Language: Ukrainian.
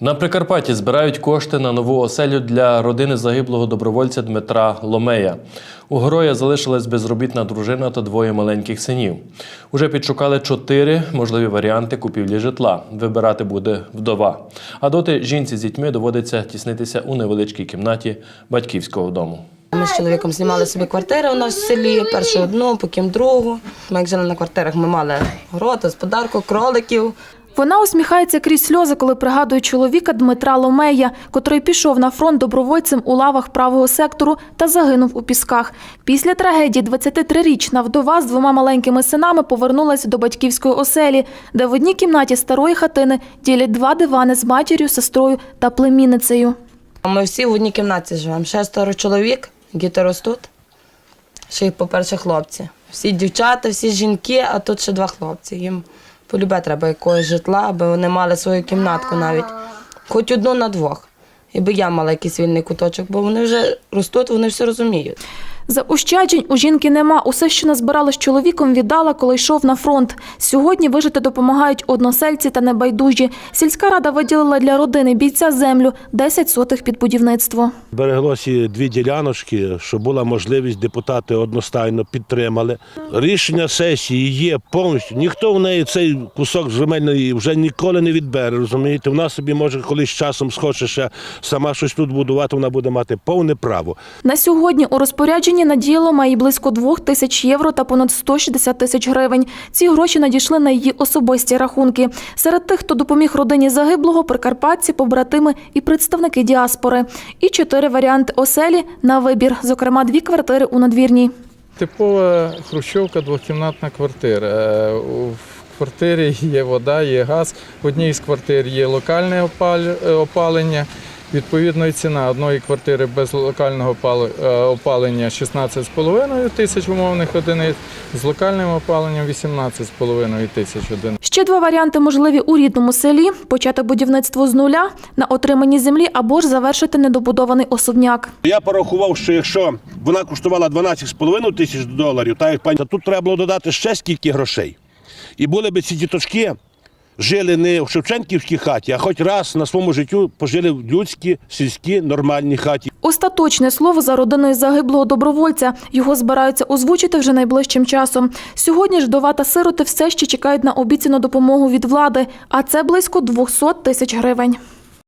На Прикарпатті збирають кошти на нову оселю для родини загиблого добровольця Дмитра Ломея. У героя залишилась безробітна дружина та двоє маленьких синів. Уже підшукали чотири можливі варіанти купівлі житла. Вибирати буде вдова. А доти жінці з дітьми доводиться тіснитися у невеличкій кімнаті батьківського дому. Ми з чоловіком знімали собі квартири у нас в селі, першу одну, потім другу. Ми як жили на квартирах, ми мали город, господарку, кроликів. Вона усміхається крізь сльози, коли пригадує чоловіка Дмитра Ломея, котрий пішов на фронт добровольцем у лавах правого сектору та загинув у пісках. Після трагедії 23-річна вдова з двома маленькими синами повернулася до батьківської оселі, де в одній кімнаті старої хатини ділять два дивани з матір'ю, сестрою та племінницею. Ми всі в одній кімнаті живемо. Шестеро чоловік, діти ростуть. Ще й, по-перше, хлопці. Всі дівчата, всі жінки, а тут ще два хлопці. Їм полюбе треба якогось житла, аби вони мали свою кімнатку навіть. Хоч одну на двох. І би я мала якийсь вільний куточок, бо вони вже ростуть, вони все розуміють. Заощаджень у жінки нема. Усе, що назбирала з чоловіком, віддала, коли йшов на фронт. Сьогодні вижити допомагають односельці та небайдужі. Сільська рада виділила для родини бійця землю 10 сотих під будівництво. Береглося дві діляночки, щоб була можливість, депутати одностайно підтримали. Рішення сесії є повністю. Ніхто в неї цей кусок земельної вже ніколи не відбере. Розумієте, вона собі може колись часом схоче ще сама щось тут будувати, вона буде мати повне право. На сьогодні у розпорядженні надіяло має близько 2 тисяч євро та понад 160 тисяч гривень. Ці гроші надійшли на її особисті рахунки. Серед тих, хто допоміг родині загиблого, прикарпатці, побратими і представники діаспори. І чотири варіанти оселі на вибір, зокрема дві квартири у надвірній. Типова хрущовка, двокімнатна квартира. Е, в квартирі є вода, є газ. В одній з квартир є локальне е, опалення. Відповідно, і ціна одної квартири без локального е, опалення 16,5 тисяч умовних одиниць, з локальним опаленням 18,5 тисяч одиниць. Ще два варіанти можливі у рідному селі: почати будівництво з нуля на отриманні землі або ж завершити недобудований особняк. Я порахував, що якщо вона коштувала 12,5 тисяч доларів, так як пані, то тут треба було додати ще скільки грошей. І були б ці діточки жили не в Шевченківській хаті, а хоч раз на своєму життю пожили в людській, сільській, нормальній хаті. Остаточне слово за родиною загиблого добровольця. Його збираються озвучити вже найближчим часом. Сьогодні ж дова та сироти все ще чекають на обіцяну допомогу від влади, а це близько 200 тисяч гривень.